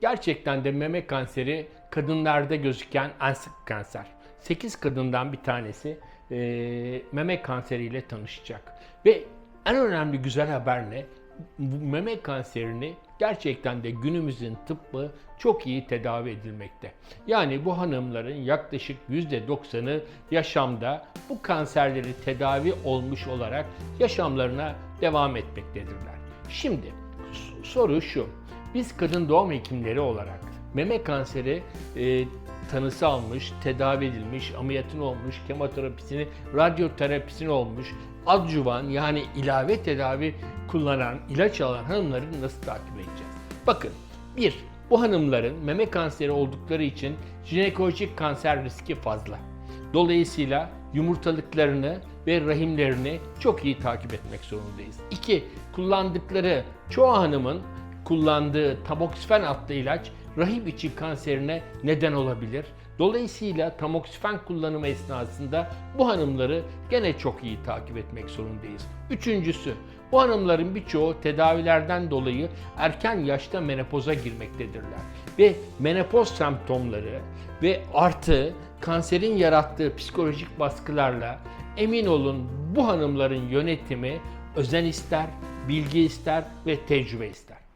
gerçekten de meme kanseri kadınlarda gözüken en sık kanser. 8 kadından bir tanesi e, meme kanseriyle tanışacak. Ve en önemli güzel haber ne? Bu meme kanserini gerçekten de günümüzün tıbbı çok iyi tedavi edilmekte. Yani bu hanımların yaklaşık %90'ı yaşamda bu kanserleri tedavi olmuş olarak yaşamlarına devam etmektedirler. Şimdi soru şu. Biz kadın doğum hekimleri olarak meme kanseri e, tanısı almış, tedavi edilmiş, ameliyatını olmuş, kemoterapisini, radyoterapisini olmuş, adjuvan yani ilave tedavi kullanan, ilaç alan hanımları nasıl takip edeceğiz? Bakın, bir, bu hanımların meme kanseri oldukları için jinekolojik kanser riski fazla. Dolayısıyla yumurtalıklarını ve rahimlerini çok iyi takip etmek zorundayız. İki, kullandıkları çoğu hanımın kullandığı tamoksifen adlı ilaç rahim içi kanserine neden olabilir. Dolayısıyla tamoksifen kullanımı esnasında bu hanımları gene çok iyi takip etmek zorundayız. Üçüncüsü, bu hanımların birçoğu tedavilerden dolayı erken yaşta menopoza girmektedirler. Ve menopoz semptomları ve artı kanserin yarattığı psikolojik baskılarla emin olun bu hanımların yönetimi özen ister, bilgi ister ve tecrübe ister.